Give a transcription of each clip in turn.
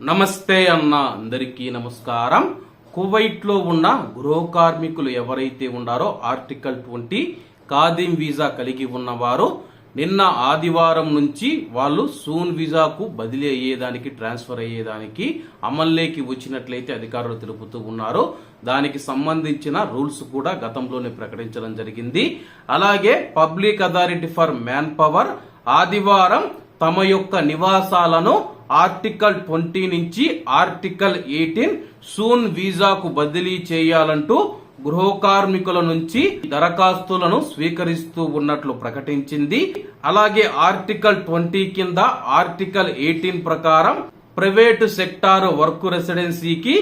నమస్తే అన్న అందరికీ నమస్కారం. కువైట్లో ఉన్న గృహ కార్మికులు ఎవరైతే ఉన్నారో ఆర్టికల్ ట్వంటీ కాదిం వీసా కలిగి ఉన్నవారు నిన్న ఆదివారం నుంచి వాళ్ళు సూన్ వీసాకు బదిలీ అయ్యేదానికి ట్రాన్స్ఫర్ అయ్యేదానికి అమల్లోకి వచ్చినట్లయితే అధికారులు తెలుపుతూ ఉన్నారు. దానికి సంబంధించిన రూల్స్ కూడా గతంలోనే ప్రకటించడం జరిగింది. అలాగే public authority for manpower ఆదివారం తమ యొక్క నివాసాలను ఆర్టికల్ ట్వంటీ నుంచి ఆర్టికల్ ఎయిటీన్ సూన్ వీసాకు బదిలీ చేయాలంటూ గృహ కార్మికుల నుంచి దరఖాస్తులను స్వీకరిస్తూ ఉన్నట్లు ప్రకటించింది. అలాగే ఆర్టికల్ ట్వంటీ కింద ఆర్టికల్ ఎయిటీన్ ప్రకారం ప్రైవేటు సెక్టార్ వర్క్ రెసిడెన్సీకి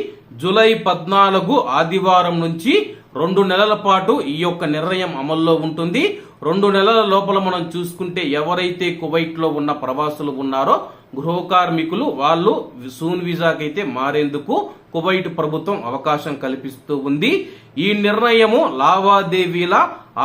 జూలై పద్నాలుగు ఆదివారం నుంచి రెండు నెలల పాటు ఈ యొక్క నిర్ణయం అమల్లో ఉంటుంది. రెండు నెలల లోపల మనం చూసుకుంటే ఎవరైతే కువైట్లో ఉన్న ప్రవాసులు ఉన్నారో గృహ కార్మికులు వాళ్ళు సూన్ వీసాకైతే మారేందుకు కువైట్ ప్రభుత్వం అవకాశం కల్పిస్తూ ఉంది. ఈ నిర్ణయము లావాదేవీల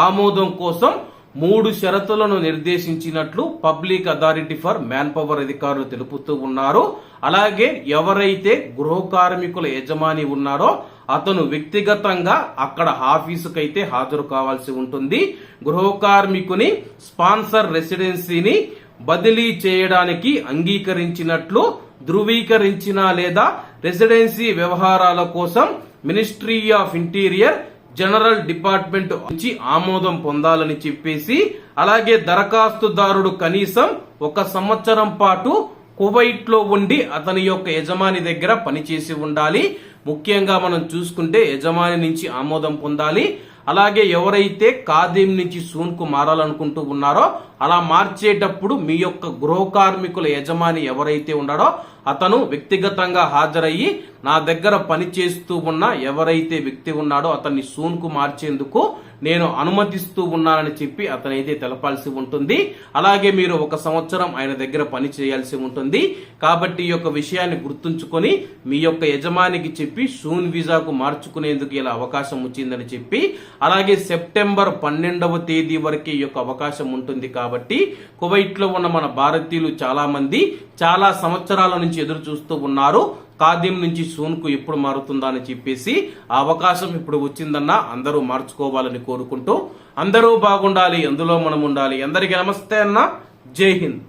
ఆమోదం కోసం మూడు షరతులను నిర్దేశించినట్లు public authority for manpower అధికారులు తెలుపుతూ ఉన్నారు. అలాగే ఎవరైతే గృహ కార్మికుల యజమాని ఉన్నారో అతను వ్యక్తిగతంగా అక్కడ ఆఫీసుకైతే హాజరు కావాల్సి ఉంటుంది. గృహ కార్మికుని స్పాన్సర్ రెసిడెన్సీని బదిలీ చేయడానికి అంగీకరించినట్లు ధృవీకరించిన లేదా రెసిడెన్సీ వ్యవహారాల కోసం ministry of interior general department నుంచి ఆమోదం పొందాలని చెప్పేసి అలాగే దరఖాస్తుదారుడు కనీసం ఒక సంవత్సరం పాటు కువైట్లో ఉండి అతని యొక్క యజమాని దగ్గర పనిచేసి ఉండాలి. ముఖ్యంగా మనం చూసుకుంటే యజమాని నుంచి ఆమోదం పొందాలి. అలాగే ఎవరైతే ఖాదీం నుంచి సూన్కు మారాలనుకుంటూ ఉన్నారో అలా మార్చేటప్పుడు మీ యొక్క గృహ కార్మికుల యజమాని ఎవరైతే ఉన్నాడో అతను వ్యక్తిగతంగా హాజరయ్యి నా దగ్గర పని చేస్తూ ఉన్న ఎవరైతే వ్యక్తి ఉన్నాడో అతన్ని సూన్కు మార్చేందుకు నేను అనుమతిస్తూ ఉన్నానని చెప్పి అతనైతే తెలపాల్సి ఉంటుంది. అలాగే మీరు ఒక సంవత్సరం ఆయన దగ్గర పని చేయాల్సి ఉంటుంది. కాబట్టి ఈ యొక్క విషయాన్ని గుర్తుంచుకొని మీ యొక్క యజమానికి చెప్పి సూన్ వీసాకు మార్చుకునేందుకు ఇలా అవకాశం వచ్చిందని చెప్పి అలాగే సెప్టెంబర్ పన్నెండవ తేదీ వరకు ఈ యొక్క అవకాశం ఉంటుంది కాబట్టి కువైట్లో ఉన్న మన భారతీయులు చాలా మంది చాలా సంవత్సరాల నుంచి ఎదురు చూస్తూ ఉన్నారు. ఖాదీం నుంచి సూన్కు ఎప్పుడు మారుతుందా అని చెప్పేసి ఆ అవకాశం ఇప్పుడు వచ్చిందన్న అందరూ మార్చుకోవాలని కోరుకుంటూ అందరూ బాగుండాలి అందులో మనం ఉండాలి. అందరికీ నమస్తే అన్న. జై హింద్.